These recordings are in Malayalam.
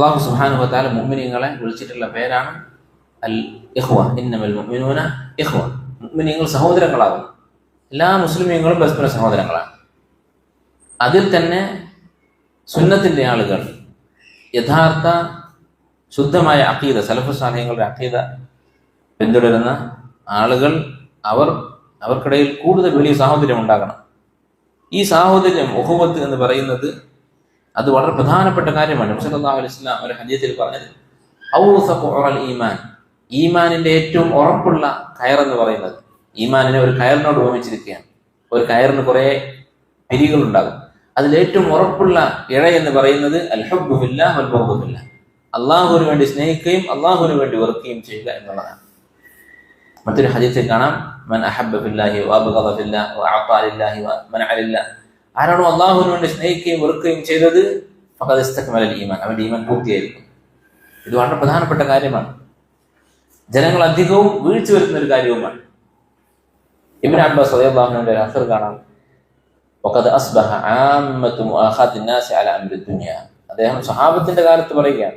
അള്ളാഹു സുബാനുഭത്താല മുഅ്മിനീങ്ങളെ വിളിച്ചിട്ടുള്ള പേരാണ് അൽ ഇഹ്വ ഇന്നമൽ മുഅ്മിനൂന ഇഹ്വ മുഅ്മിനീങ്ങൾ സഹോദരങ്ങളാകും എല്ലാ മുസ്ലിമീങ്ങളും പരസ്പര സഹോദരങ്ങളാണ്. അതിൽ തന്നെ സുന്നത്തിന്റെ ആളുകൾ യഥാർത്ഥ ശുദ്ധമായ അഖീദ സലഫ് സാധനങ്ങളുടെ അഖീദ പിന്തുടരുന്ന ആളുകൾ അവർ അവർക്കിടയിൽ കൂടുതൽ വലിയ സാഹോദര്യം ഉണ്ടാകണം. ഈ സാഹോദര്യം ഉഹുവത്ത് എന്ന് പറയുന്നത് അത് വളരെ പ്രധാനപ്പെട്ട കാര്യമാണ്. സല്ലല്ലാഹു അലൈഹി വസല്ലം ഒരു ഹദീസിൽ പറഞ്ഞത് ഔസഖു ഉറൽ ഈമാൻ. ഈമാനിന്റെ ഏറ്റവും ഉറപ്പുള്ള കയർ എന്ന് പറയുന്നത് ഈമാനിനെ ഒരു കയറിനോട് ഉപമിച്ചിരിക്കുകയാണ്. ഒരു കയറിന് കുറെ പിരികൾ ഉണ്ടാകും അതിൽ ഏറ്റവും ഉറപ്പുള്ള ഇഴ എന്ന് പറയുന്നത് അൽഹബുല്ല വൽബഹുല്ല അള്ളാഹുവിന് വേണ്ടി സ്നേഹിക്കുകയും അള്ളാഹുവിന് വേണ്ടി വെറുക്കുകയും ചെയ്യുക എന്നുള്ളതാണ്. മറ്റൊരു ഹദീസിൽ കാണാം മൻ അഹബ്ബ ഫില്ലാഹി വഅബ്ഗദ ഫില്ലാഹി വഅഅത ലില്ലാഹി വമനഅ ലില്ലാഹി. ആരാണോ അള്ളാഹുവിന് വേണ്ടി സ്നേഹിക്കുകയും വെറുക്കുകയും ചെയ്തത്? ഫഖദ് ഇസ്തക്മല ഈമാൻ അവന്റെ ഈമാൻ പൂർത്തിയായിരിക്കും. ഇത് വളരെ പ്രധാനപ്പെട്ട കാര്യമാണ്. ജനങ്ങൾ അധികവും വീഴ്ച വരുന്ന ഒരു കാര്യവുമാണ്. ഇബ്നു അബ്ബാസ് ഒരു അസർ കാണാം. അസ്ബഹ അദ്ദേഹം സഹാബത്തിന്റെ കാലത്ത് പറയുകയാണ്.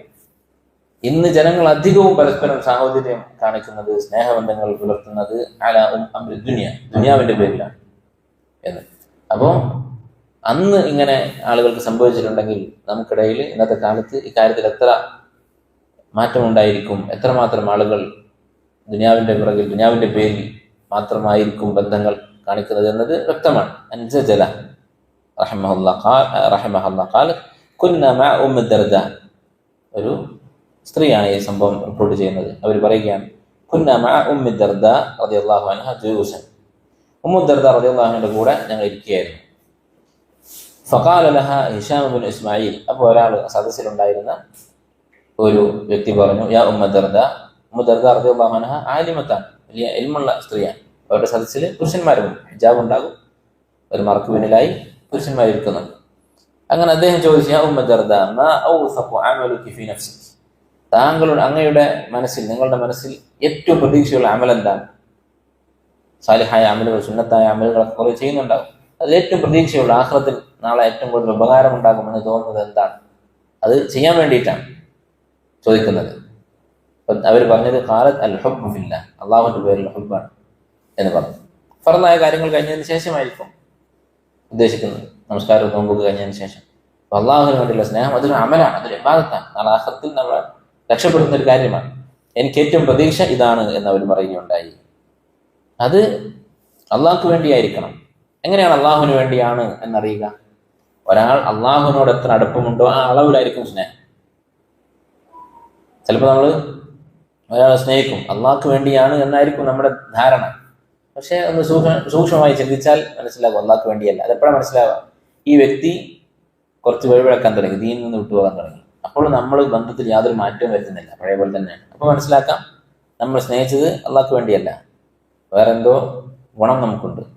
ഇന്ന് ജനങ്ങൾ അധികവും പരസ്പരം സാഹോദര്യം കാണിക്കുന്നത് സ്നേഹബന്ധങ്ങൾ പുലർത്തുന്നത് അല ഉം ദുനിയ. ദുനിയാവിന്റെ പേരിലാണ്. എന്ന്. അപ്പോ അന്ന് ഇങ്ങനെ ആളുകൾക്ക് സംഭവിച്ചിട്ടുണ്ടെങ്കിൽ നമുക്കിടയിൽ ഇന്നത്തെ കാലത്ത് ഇക്കാര്യത്തിൽ എത്ര മാറ്റമുണ്ടായിരിക്കും എത്രമാത്രം ആളുകൾ ദുനിയാവിന്റെ പിറകിൽ ദുനിയാവിന്റെ പേരിൽ മാത്രമായിരിക്കും ബന്ധങ്ങൾ കാണിക്കുന്നത് എന്നത് വ്യക്തമാണ്. അൻസജല ജല റഹ്മഹല്ല ഖാൽ ഒരു സ്ത്രീയാണ് ഈ സംഭവം റിപ്പോർട്ട് ചെയ്യുന്നത്. അവർ പറയുകയാണ് കുന്നമ ഉമ്മ ദർദ ജൂസൻ. ഉമ്മു ദർദ റളിയല്ലാഹുവിന്റെ കൂടെ ഞങ്ങൾ ഇരിക്കുകയായിരുന്നു. ലഹ ഹിഷാം ബിൻ ഇസ്മായിൽ. അപ്പോൾ ഒരാൾ സദസ്സിലുണ്ടായിരുന്ന ഒരു വ്യക്തി പറഞ്ഞു യാ ഉമ്മ ദർദ. ഉമ്മ ദർദ റളിയല്ലാഹു ആലിമത്താണ് വലിയ എൽമുള്ള സ്ത്രീയാണ്. അവരുടെ സദസ്സിൽ പുരുഷന്മാരും ഹിജാബ് ഉണ്ടാകും ഒരു മറക്ക് പിന്നിലായി പുരുഷന്മാരിക്കുന്നുണ്ട് അങ്ങനെ അദ്ദേഹം ചോദിച്ചു യാ ഉമ്മ ദർദ താങ്കളുടെ അങ്ങയുടെ മനസ്സിൽ നിങ്ങളുടെ മനസ്സിൽ ഏറ്റവും പ്രതീക്ഷയുള്ള അമൽ എന്താണ്? സാലിഹായ അമലുകൾ സുന്നത്തായ അമലുകളൊക്കെ കുറേ ചെയ്യുന്നുണ്ടാവും. അതിൽ ഏറ്റവും പ്രതീക്ഷയുള്ള ആഹ്റത്തിൽ നാളെ ഏറ്റവും കൂടുതൽ ഉപകാരം ഉണ്ടാകുമെന്ന് തോന്നുന്നത് എന്താണ്? അത് ചെയ്യാൻ വേണ്ടിയിട്ടാണ് ചോദിക്കുന്നത്. അവർ പറഞ്ഞത് കാലത്ത് അൽ ഹബ്ബില്ല അള്ളാഹുവിന്റെ പേരിൽ ഹബ്ബാണ് എന്ന് പറഞ്ഞു. ഫറന്നായ കാര്യങ്ങൾ കഴിഞ്ഞതിന് ശേഷമായിരിക്കും ഉദ്ദേശിക്കുന്നത്. നമസ്കാരം നോമ്പൊക്കെ കഴിഞ്ഞതിന് ശേഷം. അപ്പൊ അള്ളാഹുവിന് വേണ്ടിയുള്ള സ്നേഹം അതൊരു അമലാണ് അതൊരു വിവാദത്താണ് നാളെ ആഹ്റത്തിൽ നമ്മൾ രക്ഷപ്പെടുന്ന ഒരു കാര്യമാണ്. എനിക്ക് ഏറ്റവും പ്രതീക്ഷ ഇതാണ് എന്ന് അവർ പറയുകയുണ്ടായി. അത് അള്ളാഹ്ക്ക് വേണ്ടിയായിരിക്കണം. എങ്ങനെയാണ് അള്ളാഹുവിന് വേണ്ടിയാണ് എന്നറിയുക? ഒരാൾ അള്ളാഹുവിനോട് എത്ര അടുപ്പമുണ്ടോ ആ അളവിലായിരിക്കും സ്നേഹം. ചിലപ്പോൾ നമ്മൾ ഒരാളെ സ്നേഹിക്കും. അള്ളാഹ്ക്ക് വേണ്ടിയാണ് എന്നായിരിക്കും നമ്മുടെ ധാരണ. പക്ഷേ ഒന്ന് സൂക്ഷ്മ സൂക്ഷ്മമായി ചിന്തിച്ചാൽ മനസ്സിലാകും അള്ളാഹ്ക്ക് വേണ്ടിയല്ല. അതെപ്പോഴാണ് മനസ്സിലാവുക? ഈ വ്യക്തി കുറച്ച് വഴിവിളക്കാൻ തുടങ്ങി ദീനിൽ നിന്ന് വിട്ടുപോകാൻ തുടങ്ങി. അപ്പോൾ നമ്മൾ ബന്ധത്തിൽ യാതൊരു മാറ്റവും വരുത്തുന്നില്ല. പഴയ പോലെ തന്നെയാണ് അപ്പോൾ മനസ്സിലാക്കാം നമ്മൾ സ്നേഹിച്ചത് അള്ളാഹ്ക്ക് വേണ്ടിയല്ല. വേറെന്തോ ഗുണം നമുക്കുണ്ട്.